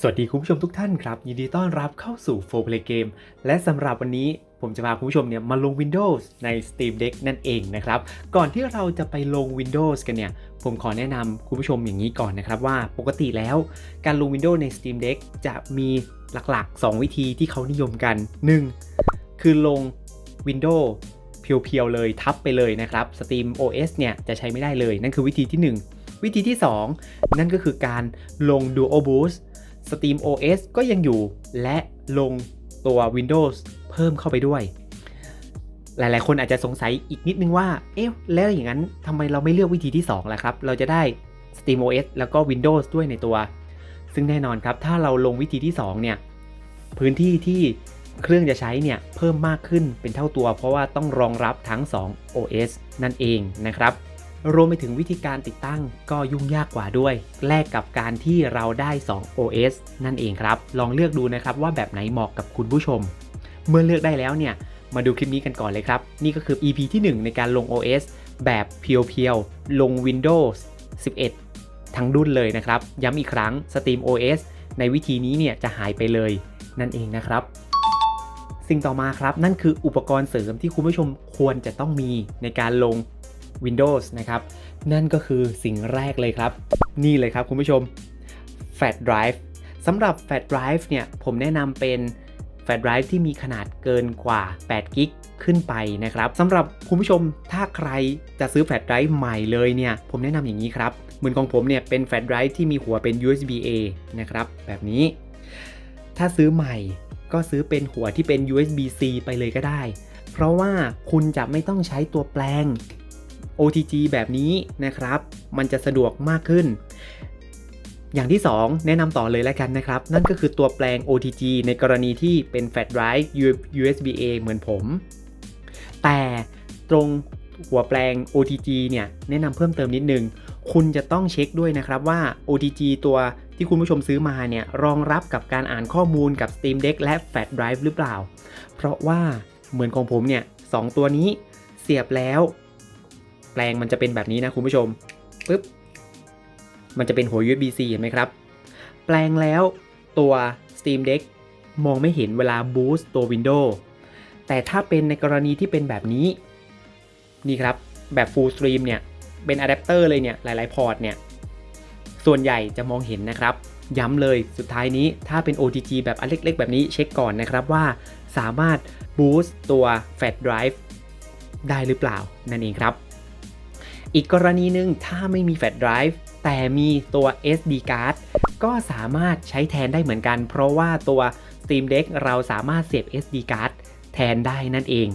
สวัสดีคุณผู้ชมทุกท่านครับ ยินดีต้อนรับเข้าสู่ 4 Play Game และสำหรับวันนี้ผมจะพาคุณผู้ชมเนี่ยมาลง Windows ใน Steam Deck นั่นเองนะครับ ก่อนที่เราจะไปลง Windows กันเนี่ย ผมขอแนะนำคุณผู้ชมอย่างนี้ก่อนนะครับว่าปกติแล้วการลง Windows ใน Steam Deck จะมีหลักๆ 2 วิธีที่เขานิยมกัน 1. คือลง Windows เพียวๆเลยทับไปเลยนะครับ Steam OS เนี่ยจะใช้ไม่ได้เลย นั่นคือวิธีที่ 1 วิธีที่ 2 นั่นก็คือการลง Duo Boost Steam OS ก็ยังอยู่ และลงตัว Windows เพิ่มเข้าไปด้วย หลายๆ คนอาจจะสงสัยอีกนิดนึงว่า เอ๊ะ แล้วอย่างนั้นทำไมเราไม่เลือกวิธีที่ 2 ล่ะครับ เราจะได้ Steam OS แล้วก็ Windows ด้วยในตัว ซึ่งแน่นอนครับ ถ้าเราลงวิธีที่ 2 เนี่ย พื้นที่ที่เครื่องจะใช้เนี่ย เพิ่มมากขึ้นเป็นเท่าตัว เพราะว่าต้องรองรับทั้ง 2 OS นั่นเองนะครับ รวมไปถึงวิธีการติดตั้งก็ยุ่งยากกว่าด้วย แลกกับการที่เราได้ 2 OS นั่นเองครับ ลองเลือกดูนะครับว่าแบบไหนเหมาะกับคุณผู้ชม เมื่อเลือกได้แล้วเนี่ยมาดูคลิปนี้กันก่อนเลยครับ นี่ก็คือ EP ที่ 1 ในการลง OS แบบเพียวๆ ลง Windows 11 ทั้งดุนเลยนะครับ ย้ำอีกครั้ง Steam OS ในวิธีนี้เนี่ยจะหายไปเลย นั่นเองนะครับ สิ่งต่อมาครับ นั่นคืออุปกรณ์เสริมที่คุณผู้ชมควรจะต้องมีในการลง Windows นะครับ นั่นก็คือสิ่งแรกเลยครับ นี่เลยครับคุณผู้ชม Flash Drive สำหรับ Flash Drive เนี่ย ผมแนะนำเป็น Flash Drive ที่มีขนาดเกินกว่า8กิกขึ้นไปนะครับสำหรับคุณผู้ชมถ้าใครจะซื้อ Flash Drive ใหม่เลยเนี่ย ผมแนะนำอย่างนี้ครับ เหมือนของผมเนี่ยเป็น Flash Drive ที่มีหัวเป็น USB A นะครับ แบบนี้ ถ้าซื้อใหม่ก็ซื้อเป็นหัวที่เป็น USB C ไปเลยก็ได้ เพราะว่าคุณจะไม่ต้องใช้ตัวแปลง OTG แบบนี้นะครับ มันจะสะดวกมากขึ้น อย่างที่ 2 แนะนำต่อเลยแล้วกันนะครับ นั่นก็คือตัวแปลง OTG ในกรณีที่เป็น Flash Drive USB A เหมือนผม แต่ตรงหัวแปลง OTG เนี่ยแนะนำเพิ่มเติมนิดนึง คุณจะต้องเช็คด้วยนะครับว่า OTG ตัวที่คุณผู้ชมซื้อมาเนี่ยรองรับกับการอ่านข้อมูลกับ Steam Deck และ Flash Drive หรือเปล่า เพราะว่าเหมือนของผมเนี่ยสองตัวนี้เสียบแล้ว แปลงมันจะเป็นแบบนี้นะคุณผู้ชมปึ๊บมันจะเป็นหัว USB-C เห็นไหมครับ แปลงแล้วตัว Steam Deck มองไม่เห็นเวลา boost ตัว Windows แต่ถ้าเป็นในกรณีที่เป็นแบบนี้ นี่ครับ แบบ full stream เนี่ย เป็นอะแดปเตอร์เลยเนี่ย หลาย ๆ พอร์ตเนี่ย ส่วนใหญ่จะมองเห็นนะครับ ย้ำเลยสุดท้ายนี้ถ้าเป็น OTG แบบอันเล็ก ๆ แบบนี้เช็คก่อนนะครับว่าสามารถ boost ตัว Flash Drive ได้หรือเปล่านั่นเองครับ อีกกรณีหนึ่งถ้าไม่มี Flash Drive แต่มีตัว SD card ก็สามารถใช้แทนได้เหมือนกัน เพราะว่าตัว Steam Deck เราสามารถเสียบ SD card แทนได้นั่นเอง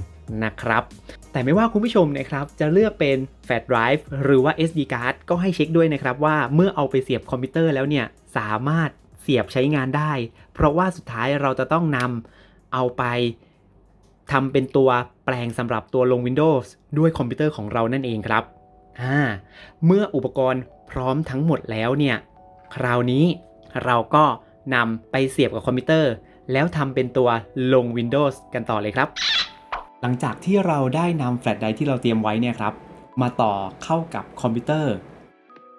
นะครับ แต่ไม่ว่าคุณผู้ชมนะครับ จะเลือกเป็น Flash Drive หรือว่า SD card ก็ให้เช็คด้วยนะครับว่าเมื่อเอาไปเสียบคอมพิวเตอร์แล้วเนี่ย สามารถเสียบใช้งานได้ เพราะว่าสุดท้ายเราจะต้องนำเอาไปทำเป็นตัวแปลงสำหรับตัวลง Windows ด้วยคอมพิวเตอร์ของเรานั่นเองครับ อ่าเมื่ออุปกรณ์พร้อมทั้งหมดแล้วเนี่ย คราวนี้เราก็นำไปเสียบกับคอมพิวเตอร์ แล้วทำเป็นตัวลง Windows กันต่อเลยครับ หลังจากที่เราได้นำแฟลชไดร์ที่เราเตรียมไว้เนี่ยครับ มาต่อเข้ากับคอมพิวเตอร์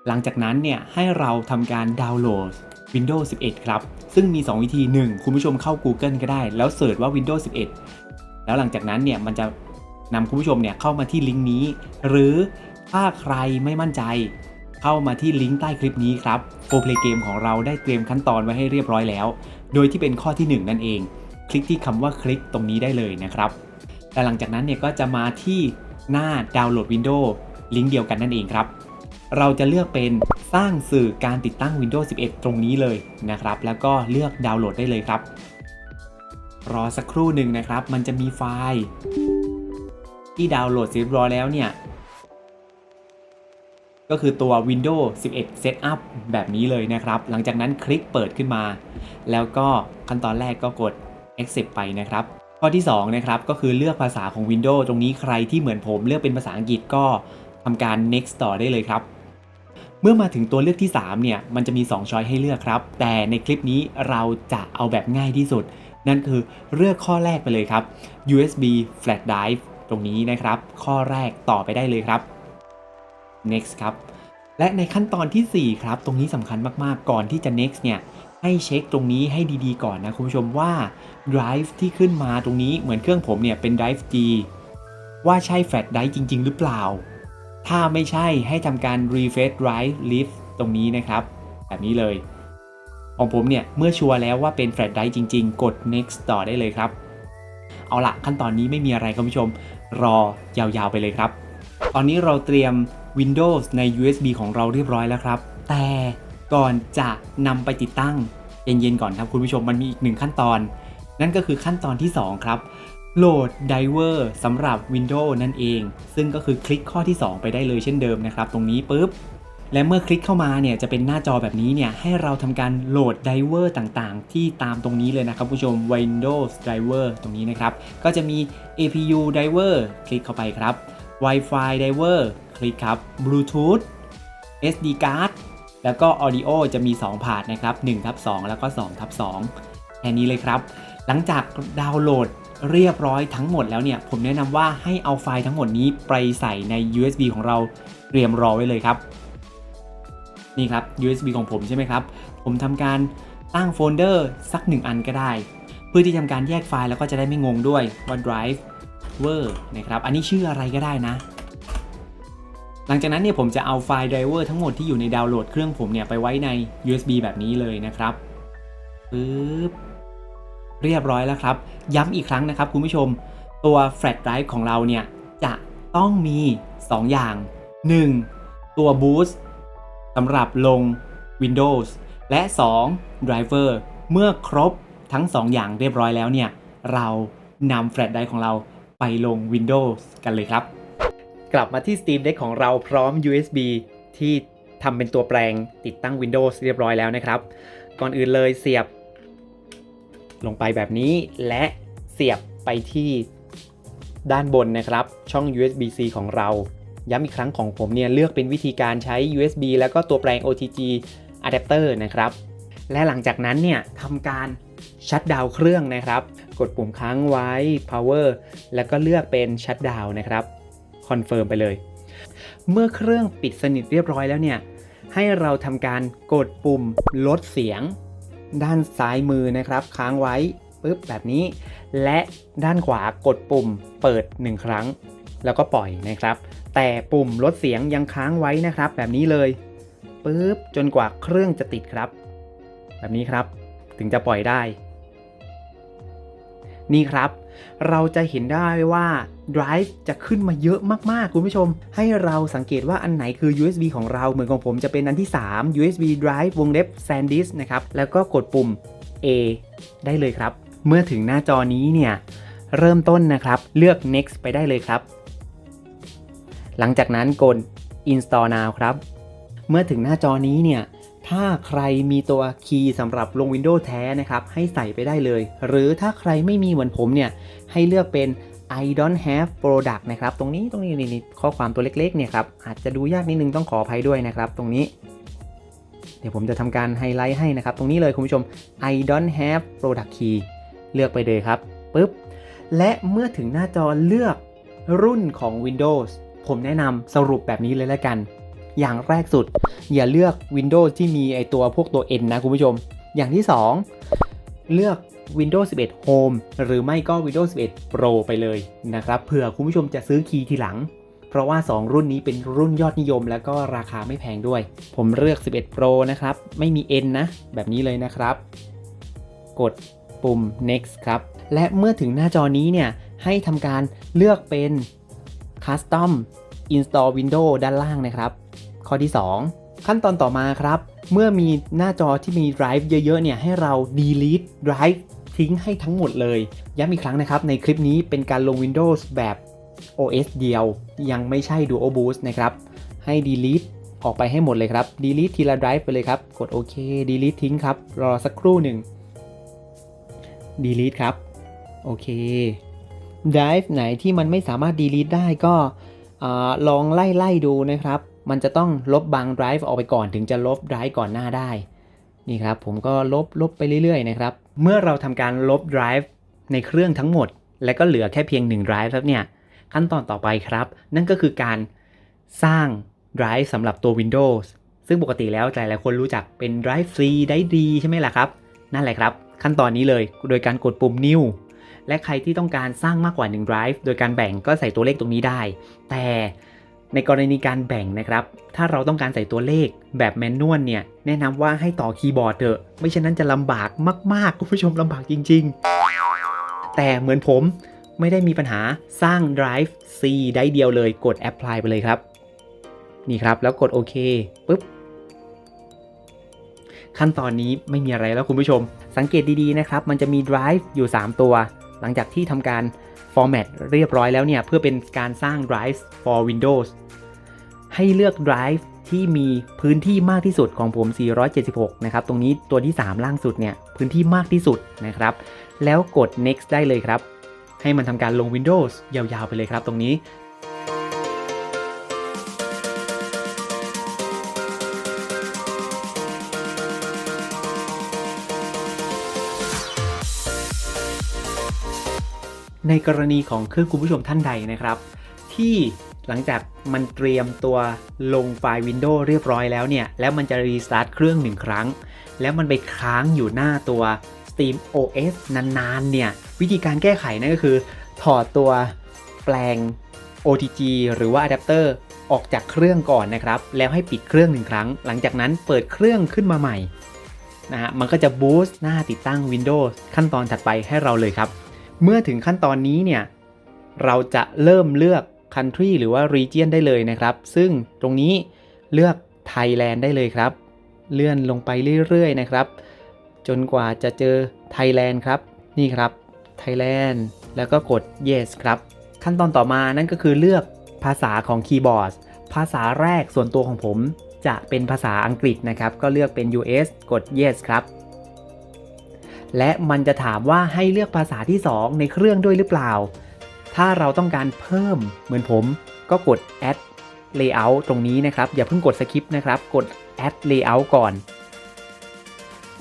หลังจากนั้นเนี่ยให้เราทำการดาวน์โหลด Windows 11 ครับ ซึ่งมี 2 วิธี 1 คุณผู้ชมเข้า Google ก็ได้ แล้วเสิร์ชว่า Windows 11 แล้วหลังจากนั้นเนี่ยมันจะนำคุณผู้ชมเนี่ยเข้ามาที่ลิงก์นี้ หรือ ถ้าใครไม่มั่นใจ เข้ามาที่ลิงก์ใต้คลิปนี้ครับโฟ Play Game ของเราได้เตรียมขั้นตอนไว้ให้เรียบร้อยแล้ว โดยที่เป็นข้อที่ 1 นั่นเอง คลิกที่คำว่าคลิกตรงนี้ได้เลยนะครับแต่หลังจากนั้นเนี่ยก็จะมาที่หน้าดาวน์โหลด Windows ลิงก์เดียวกันนั่นเองครับ เราจะเลือกเป็นสร้างสื่อการติดตั้ง Windows 11 ตรงนี้เลยนะครับ แล้วก็เลือกดาวน์โหลดได้เลยครับ รอสักครู่หนึ่งนะครับ มันจะมีไฟล์ ที่ดาวน์โหลดเสร็จเรียบร้อยแล้วเนี่ย ก็คือตัว Windows 11 Setup แบบนี้เลยนะครับ หลังจากนั้นคลิกเปิดขึ้นมา แล้วก็ขั้นตอนแรกก็กด accept ไปนะครับ ข้อที่2นะครับก็คือเลือกภาษาของ Windows ตรงนี้ใครที่เหมือนผมเลือกเป็นภาษาอังกฤษก็ทำการ next ต่อได้เลยครับเมื่อมาถึงตัวเลือกที่ 3 เนี่ย มันจะมี 2 ช้อยให้เลือกครับ แต่ในคลิปนี้เราจะเอาแบบง่ายที่สุด นั่นคือเลือกข้อแรกไปเลยครับ USB flash drive ตรงนี้นะครับ ข้อแรกต่อไปได้เลยครับ next ครับ และในขั้นตอนทีสี่ 4 ครับ ตรงนี้สำคัญมากๆ ก่อนที่จะ next เนี่ย ให้เช็คตรงนี้ให้ดีๆ ก่อนนะคุณผู้ชมว่า drive ที่ขึ้นมาตรงนี้เหมือนเครื่องผมเนี่ยเป็น drive G ว่าใช่ flash drive จริง ๆ หรือเปล่า ถ้าไม่ใช่ให้ทำการ refresh drive lift ตรงนี้นะครับ แบบนี้เลย ของผมเนี่ย เมื่อชัวร์แล้วว่าเป็น flash drive จริง ๆ กด next ต่อได้เลยครับ เอาละขั้นตอนนี้ไม่มีอะไรคุณผู้ชม รอยาวๆไปเลยครับ ตอนนี้เราเตรียม Windows ใน USB ของเราเรียบร้อยแล้วครับ แต่ก่อนจะนำไปติดตั้งเย็นๆก่อนครับคุณผู้ชมมันมีอีกหนึ่งขั้นตอน นั่นก็คือขั้นตอนที่ 2 ครับโหลด Driver สำหรับ Windows นั่นเอง ซึ่งก็คือคลิกข้อที่ 2 ไปได้เลยเช่นเดิมนะครับ ตรงนี้ปุ๊บ และเมื่อคลิกเข้ามาเนี่ยจะเป็นหน้าจอแบบนี้เนี่ยให้เราทำการโหลด Driver ต่างๆ ที่ตามตรงนี้เลยนะครับผู้ชม Windows Driver ตรงนี้นะครับ ก็จะมี APU Driver คลิกเข้าไปครับ Wi-Fi Driver คลิกครับ Bluetooth SD card แล้วก็ Audio จะมี2พาร์ทนะครับ1ทับ2แล้วก็2ทับ2แค่นี้เลยครับ หลังจากดาวน์โหลดเรียบร้อยทั้งหมดแล้วเนี่ย ผมแนะนำว่าให้เอาไฟล์ทั้งหมดนี้ไปใส่ใน USB ของเราเตรียมรอไว้เลยครับ นี่ครับ USB ของผมใช่ไหมครับ ผมทำการตั้งโฟลเดอร์สัก 1 อันก็ได้ เพื่อที่ทำการแยกไฟล์แล้วก็จะได้ไม่งงด้วยว่า drive driver นะครับอันนี้ชื่ออะไรก็ได้นะ หลังจากนั้นเนี่ยผมจะเอาไฟล์ driver ทั้งหมดที่อยู่ในดาวน์โหลดเครื่องผมเนี่ยไปไว้ใน USB แบบนี้เลยนะครับปึ๊บเรียบร้อยแล้วครับ ย้ำอีกครั้งนะครับคุณผู้ชม ตัว flash drive ของเราเนี่ยจะต้องมี 2 อย่าง 1. ตัว boost สำหรับลง Windows และ 2. driver เมื่อครบทั้ง 2 อย่างเรียบร้อยแล้วเนี่ย เรานำ flash drive ของเรา ไปลง Windows กันเลยครับ กลับมาที่ Steam Deck ของเราพร้อม USB ที่ทำเป็นตัวแปลงติดตั้ง Windows เรียบร้อยแล้วนะครับ ก่อนอื่นเลยเสียบ ลงไปแบบนี้และเสียบไปที่ด้านบนนะครับ ช่อง USB-C ของเรา ย้ำอีกครั้งของผมเนี่ยเลือกเป็นวิธีการใช้ USB แล้วก็ตัวแปลง OTG adapter นะครับ และหลังจากนั้นเนี่ยทำการ ชัดดาวเครื่องนะครับ กดปุ่มค้างไว้ power แล้วก็เลือกเป็นชัดดาวนะครับคอนเฟิร์มไปเลย เมื่อเครื่องปิดสนิทเรียบร้อยแล้วเนี่ย ให้เราทำการกดปุ่มลดเสียง ด้านซ้ายมือนะครับ ค้างไว้ปุ๊บแบบนี้ และด้านขวากดปุ่มเปิด 1 ครั้ง แล้วก็ปล่อยนะครับ แต่ปุ่มลดเสียงยังค้างไว้นะครับ แบบนี้เลยปุ๊บจนกว่าเครื่องจะติดครับ แบบนี้ครับ ถึงจะปล่อยได้ นี่ครับ เราจะเห็นได้ว่า drive จะขึ้นมาเยอะมาก ๆ คุณผู้ชม ให้เราสังเกตว่าอันไหนคือ USB ของเราเหมือนของผมจะเป็นอันที่ 3 USB drive วงเล็บ SanDisk นะครับ แล้วก็กดปุ่ม A ได้เลยครับ เมื่อถึงหน้าจอนี้เนี่ยเริ่มต้นนะครับ เลือก next ไปได้เลยครับ หลังจากนั้นกด install now ครับ เมื่อถึงหน้าจอนี้เนี่ย ถ้าใครมีตัวคีย์สำหรับลง Windows แท้นะครับให้ใส่ไปได้เลย หรือถ้าใครไม่มีเหมือนผมเนี่ยให้เลือกเป็น I don't have product นะครับ ตรงนี้ตรงนี้นี่ข้อความตัวเล็กๆเนี่ยครับอาจจะดูยากนิดนึงต้องขออภัยด้วยนะครับ ตรงนี้ เดี๋ยวผมจะทำการไฮไลท์ให้นะครับ ตรงนี้เลยคุณผู้ชม I don't have product key เลือกไปเลยครับปุ๊บและเมื่อถึงหน้าจอเลือกรุ่นของ Windows ผมแนะนำสรุปแบบนี้เลยแล้วกัน อย่างแรกสุด อย่าเลือก Windows ที่มีไอตัวพวกตัว N นะคุณผู้ชม อย่างที่ 2 เลือก Windows 11 Home หรือไม่ก็ Windows 11 Pro ไปเลยนะครับเผื่อคุณผู้ชมจะซื้อคีย์ทีหลัง เพราะว่า 2 รุ่นนี้เป็นรุ่นยอดนิยม แล้วก็ราคาไม่แพงด้วย ผมเลือก 11 Pro นะครับ ไม่มี N นะ แบบนี้เลยนะครับ กดปุ่ม next ครับ และเมื่อถึงหน้าจอนี้เนี่ย ให้ทำการเลือกเป็น custom install windows ด้านล่างนะครับ ข้อที่ 2 ขั้นตอนต่อมาครับ เมื่อมีหน้าจอที่มี drive เยอะๆเนี่ยให้เรา delete drive ทิ้งให้ทั้งหมดเลย ย้ำอีกครั้งนะครับ ในคลิปนี้เป็นการลง Windows แบบ OS เดียว ยังไม่ใช่ Dual Boost นะครับ ให้ delete ออกไปให้หมดเลยครับ delete ทีละ drive ไปเลยครับ กดโอเค delete ทิ้งครับ รอสักครู่หนึ่ง delete ครับ โอเค drive ไหนที่มันไม่สามารถ delete ได้ก็ ลองไล่ไล่ดูนะครับ มันจะต้องลบบาง drive ออกไปก่อนถึงจะลบ drive ก่อนหน้าได้ นี่ครับผมก็ลบลบไปเรื่อยๆนะครับ เมื่อเราทำการลบ drive ในเครื่องทั้งหมด และก็เหลือแค่เพียง1 drive แล้วเนี่ยขั้นตอนต่อไปครับ นั่นก็คือการสร้าง drive สำหรับตัว Windows ซึ่งปกติแล้วหลายๆคนรู้จักเป็น drive C ได้ดีใช่ไหมล่ะครับ นั่นแหละครับ ขั้นตอนนี้เลยโดยการกดปุ่ม new และใครที่ต้องการสร้างมากกว่า 1 drive โดยการแบ่งก็ใส่ตัวเลขตรงนี้ได้ แต่ในกรณีการแบ่งนะครับ ถ้าเราต้องการใส่ตัวเลขแบบแมนนวลเนี่ย แนะนำว่าให้ต่อคีย์บอร์ดเถอะ ไม่เช่นนั้นจะลำบากมาก ๆ คุณผู้ชมลำบากจริง ๆ แต่เหมือนผมไม่ได้มีปัญหาสร้าง drive C ได้เดียวเลยกด apply ไปเลยครับ นี่ครับแล้วกดโอเคปุ๊บขั้นตอนนี้ไม่มีอะไรแล้วคุณผู้ชม สังเกตดี ๆ นะครับ มันจะมี drive อยู่ 3 ตัว หลังจากที่ทำการ format เรียบร้อยแล้วเนี่ย เพื่อเป็นการสร้าง drive for Windows ให้เลือก drive ที่มีพื้นที่มากที่สุดของผม 476 นะครับ ตรงนี้ตัวที่ 3 ล่างสุดเนี่ย พื้นที่มากที่สุดนะครับ แล้วกด next ได้เลยครับ ให้มันทำการลง Windows ยาวๆไปเลยครับ ตรงนี้ ในกรณีของเครื่องคุณผู้ชมท่านใดนะครับ ที่หลังจากมันเตรียมตัวลงไฟล์ Windows เรียบร้อยแล้วเนี่ย แล้วมันจะรีสตาร์ทเครื่องหนึ่งครั้ง แล้วมันไปค้างอยู่หน้าตัว Steam OS นานๆ เนี่ย วิธีการแก้ไขนั่นก็คือ ถอดตัวแปลง OTG หรือว่าอะแดปเตอร์ออกจากเครื่องก่อนนะครับ แล้วให้ปิดเครื่องหนึ่งครั้ง หลังจากนั้นเปิดเครื่องขึ้นมาใหม่นะฮะมันก็จะบูสต์หน้าติดตั้ง Windows ขั้นตอนถัดไปให้เราเลยครับ เมื่อถึงขั้นตอนนี้เนี่ยเราจะเริ่มเลือก country หรือว่า region ได้เลยนะครับ ซึ่งตรงนี้เลือก Thailand ได้เลยครับ เลื่อนลงไปเรื่อยๆนะครับ จนกว่าจะเจอ Thailand ครับนี่ครับ Thailand แล้วก็กด yes ครับ ขั้นตอนต่อมานั่นก็คือเลือกภาษาของคีย์บอร์ดภาษาแรกส่วนตัวของผมจะเป็นภาษาอังกฤษนะครับ ก็เลือกเป็น US กด yes ครับ และมันจะถามว่าให้เลือกภาษาที่ 2 ในเครื่องด้วยหรือเปล่า ถ้าเราต้องการเพิ่มเหมือนผม ก็กด add layout ตรงนี้นะครับ อย่าเพิ่งกด skip นะครับ กด add layout ก่อน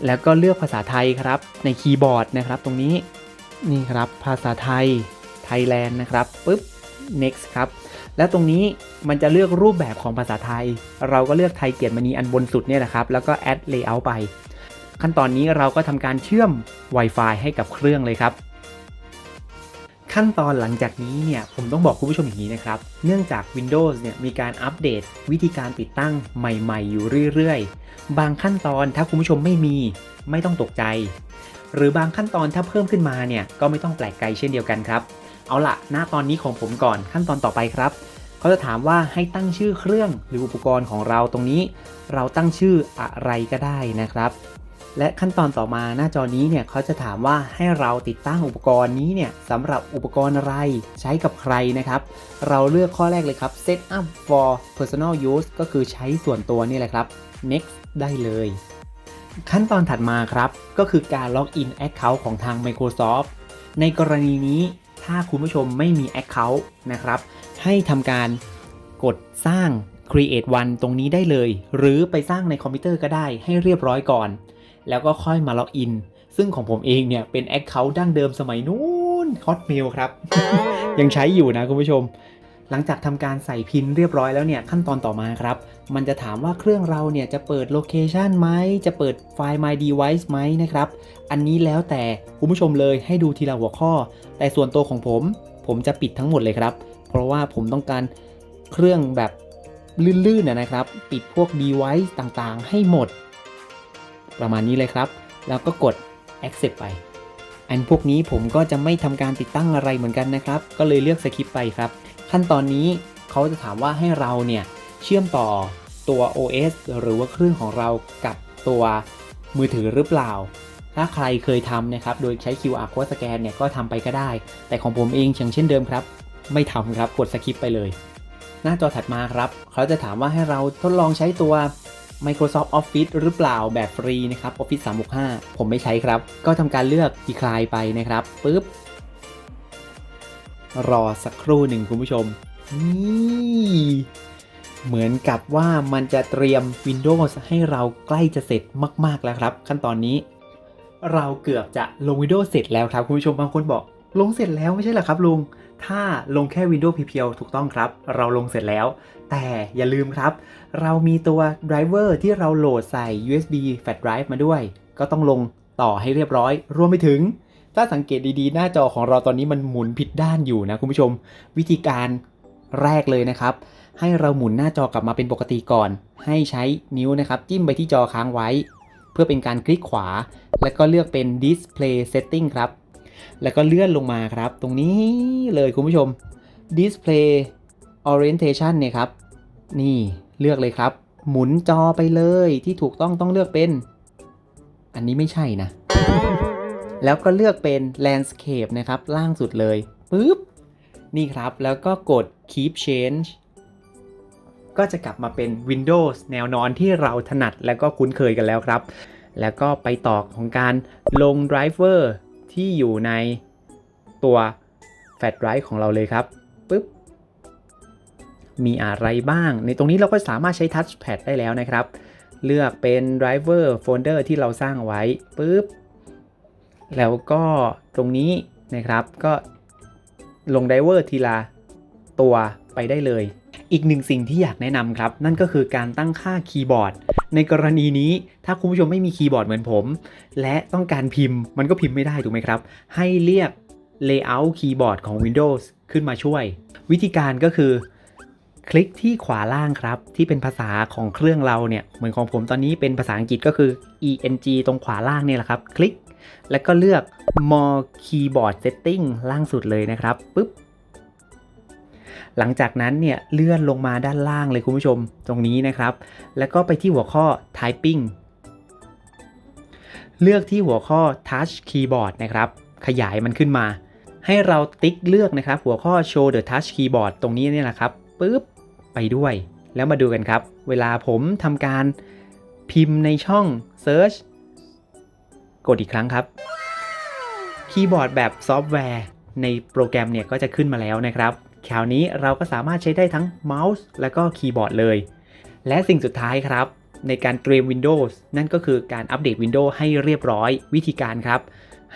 แล้วก็เลือกภาษาไทยครับ ในคีย์บอร์ดนะครับ ตรงนี้ นี่ครับ ภาษาไทย Thailand นะครับปุ๊บ next ครับ แล้วตรงนี้มันจะเลือกรูปแบบของภาษาไทย เราก็เลือกไทยเกียรติมณีอันบนสุดเนี่ยนะครับ แล้วก็ add layout ไป ขั้นตอนนี้เราก็ทำการเชื่อม Wi-Fi ให้กับเครื่องเลยครับ ขั้นตอนหลังจากนี้เนี่ยผมต้องบอกคุณผู้ชมอย่างนี้นะครับ เนื่องจาก Windows เนี่ยมีการอัปเดต วิธีการติดตั้งใหม่ๆ อยู่เรื่อยๆ บางขั้นตอนถ้าคุณผู้ชมไม่มีไม่ต้องตกใจ หรือบางขั้นตอนถ้าเพิ่มขึ้นมาเนี่ยก็ไม่ต้องแปลกใจเช่นเดียวกันครับ เอาละหน้าตอนนี้ของผมก่อนขั้นตอนต่อไปครับเขาจะถามว่าให้ตั้งชื่อเครื่องหรืออุปกรณ์ของเราตรงนี้ เราตั้งชื่ออะไรก็ได้นะครับ และขั้นตอนต่อมาหน้าจอนี้เนี่ยเขาจะถามว่าให้เราติดตั้งอุปกรณ์นี้เนี่ยสำหรับอุปกรณ์อะไรใช้กับใครนะครับ เราเลือกข้อแรกเลยครับ set up for personal use ก็คือใช้ส่วนตัวนี่แหละครับ next ได้เลย ขั้นตอนถัดมาครับ ก็คือการล็อกอิน Account ของทาง Microsoft ในกรณีนี้ถ้าคุณผู้ชมไม่มี Account นะครับ ให้ทำการกดสร้าง create one ตรงนี้ได้เลย หรือไปสร้างในคอมพิวเตอร์ก็ได้ให้เรียบร้อยก่อน แล้วก็ค่อยมาล็อกอิน ซึ่งของผมเองเนี่ยเป็น Account ดั้งเดิมสมัยนู้น Hotmail ครับ ยังใช้อยู่นะคุณผู้ชม หลังจากทำการใส่พินเรียบร้อยแล้วเนี่ยขั้นตอนต่อมาครับ มันจะถามว่าเครื่องเราเนี่ยจะเปิดโลเคชันไหม จะเปิดไฟล์ My Device ไหมนะครับ อันนี้แล้วแต่คุณผู้ชมเลยให้ดูทีละหัวข้อ แต่ส่วนตัวของผม ผมจะปิดทั้งหมดเลยครับ เพราะว่าผมต้องการเครื่องแบบลื่นๆนะนะครับ ปิดพวก device ต่างๆ ให้หมด ประมาณนี้เลยครับ แล้วก็กด accept ไป อันพวกนี้ผมก็จะไม่ทำการติดตั้งอะไรเหมือนกันนะครับ ก็เลยเลือกสคิปไปครับ ขั้นตอนนี้เขาจะถามว่าให้เราเนี่ยเชื่อมต่อตัว OS หรือว่าเครื่องของเรากับตัวมือถือหรือเปล่า ถ้าใครเคยทำนะครับ โดยใช้ QR code สแกนเนี่ยก็ทำไปก็ได้ แต่ของผมเองอย่างเช่นเดิมครับ ไม่ทำครับ กดสคิปไปเลย หน้าจอถัดมาครับ เขาจะถามว่าให้เราทดลองใช้ตัว Microsoft Office หรือเปล่าแบบฟรีนะครับ Office 365 ผมไม่ใช้ครับ ก็ทำการเลือก decline ไปนะครับปุ๊บ รอสักครู่หนึ่งคุณผู้ชม นี่เหมือนกับว่ามันจะเตรียม Windows ให้เราใกล้จะเสร็จมาก ๆ แล้วครับ ขั้นตอนนี้ เราเกือบจะลง Windows เสร็จแล้วครับ คุณผู้ชมบางคนบอก ลงเสร็จแล้วไม่ใช่เหรอครับลุง ถ้าลงแค่ Windows เพียวๆถูกต้องครับ เราลงเสร็จแล้ว แต่อย่าลืมครับ เรามีตัวไดรเวอร์ที่เราโหลดใส่ USB flash drive มาด้วย ก็ต้องลงต่อให้เรียบร้อย รวมไปถึง ถ้าสังเกตดีๆ หน้าจอของเราตอนนี้มันหมุนผิดด้านอยู่นะคุณผู้ชม วิธีการแรกเลยนะครับ ให้เราหมุนหน้าจอกลับมาเป็นปกติก่อน ให้ใช้นิ้วนะครับ จิ้มไปที่จอค้างไว้ เพื่อเป็นการคลิกขวา แล้วก็เลือกเป็น display setting ครับ แล้วก็เลื่อนลงมาครับ ตรงนี้เลยคุณผู้ชม display orientation เนี่ยครับ นี่เลือกเลยครับ หมุนจอไปเลยที่ถูกต้องต้องเลือกเป็น อันนี้ไม่ใช่นะ แล้วก็เลือกเป็น landscape นะครับ ล่างสุดเลยปึ๊บนี่ครับ แล้วก็กด keep change ก็จะกลับมาเป็น Windows แนวนอนที่เราถนัดแล้วก็คุ้นเคยกันแล้วครับ แล้วก็ไปต่อของการลง driver ที่อยู่ในตัว flash drive ของเราเลยครับปึ๊บมีอะไรบ้าง ในตรงนี้เราก็สามารถใช้ touchpad ได้แล้วนะครับ เลือกเป็น driver folder ที่เราสร้างไว้ปึ๊บแล้วก็ตรงนี้นะครับก็ลง driver ทีละตัวไปได้เลย อีกหนึ่งสิ่งที่อยากแนะนำครับ นั่นก็คือการตั้งค่าคีย์บอร์ด ในกรณีนี้ถ้าคุณผู้ชมไม่มีคีย์บอร์ดเหมือนผม และต้องการพิมพ์มันก็พิมพ์ไม่ได้ถูกไหมครับ ให้เรียก layout คีย์บอร์ดของ Windows ขึ้นมาช่วย วิธีการก็คือ คลิกที่ขวาล่างครับ ที่เป็นภาษาของเครื่องเราเนี่ย เหมือนของผมตอนนี้เป็นภาษาอังกฤษก็คือ eng ตรงขวาล่างเนี่ยแหละครับ คลิก แล้วก็เลือก more keyboard setting ล่างสุดเลยนะครับปุ๊บ หลังจากนั้นเนี่ยเลื่อนลงมาด้านล่างเลยคุณผู้ชมตรงนี้นะครับ แล้วก็ไปที่หัวข้อ typing เลือกที่หัวข้อ touch keyboard นะครับ ขยายมันขึ้นมา ให้เราติ๊กเลือกนะครับ หัวข้อ show the touch keyboard ตรงนี้เนี่ยแหละครับปุ๊บไปด้วย แล้วมาดูกันครับ เวลาผมทำการพิมพ์ในช่อง search กดอีกครั้งครับ คีย์บอร์ดแบบซอฟต์แวร์ในโปรแกรมเนี่ยก็จะขึ้นมาแล้วนะครับ คราวนี้เราก็สามารถใช้ได้ทั้งเมาส์และก็คีย์บอร์ดเลย และสิ่งสุดท้ายครับ ในการเตรียม Windows นั่นก็คือการอัปเดต Windows ให้เรียบร้อยวิธีการครับ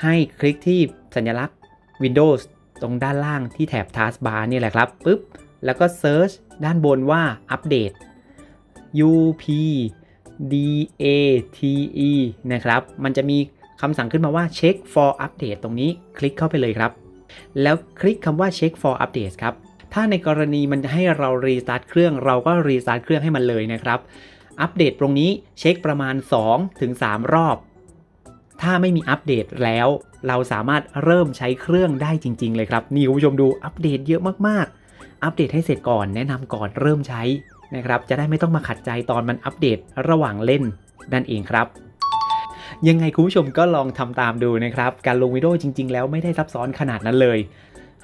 ให้คลิกที่สัญลักษณ์ Windows ตรงด้านล่างที่แถบ Taskbar นี่แหละครับปุ๊บแล้วก็ Search ด้านบนว่าอัปเดต U P D A T E นะครับ มันจะมีคำสั่งขึ้นมาว่า check for update ตรงนี้คลิกเข้าไปเลยครับ แล้วคลิกคำว่า check for update ครับ ถ้าในกรณีมันจะให้เรารีสตาร์ทเครื่องเราก็รีสตาร์ทเครื่องให้มันเลยนะครับ อัปเดตตรงนี้เช็คประมาณ 2-3 รอบ ถ้าไม่มีอัปเดตแล้ว เราสามารถเริ่มใช้เครื่องได้จริง ๆ เลยครับนี่คุณผู้ชมดูอัปเดตเยอะมากๆ อัปเดตให้เสร็จก่อนแนะนำก่อนเริ่มใช้นะครับ จะได้ไม่ต้องมาขัดใจตอนมันอัปเดตระหว่างเล่นนั่นเองครับ ยังไงคุณผู้ชมก็ลองทำตามดูนะครับ การลงวิดีโอจริง ๆ แล้วไม่ได้ซับซ้อนขนาดนั้นเลย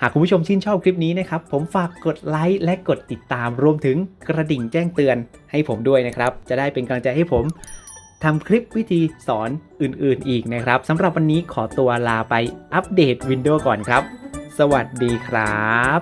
หากคุณผู้ชมชื่นชอบคลิปนี้นะครับ ผมฝากกดไลค์และกดติดตามรวมถึงกระดิ่งแจ้งเตือนให้ผมด้วยนะครับ จะได้เป็นกำลังใจให้ผมทำคลิปวิธีสอนอื่นๆอีกนะครับสำหรับวันนี้ขอตัวลาไปอัปเดต Windows ก่อนครับ สวัสดีครับ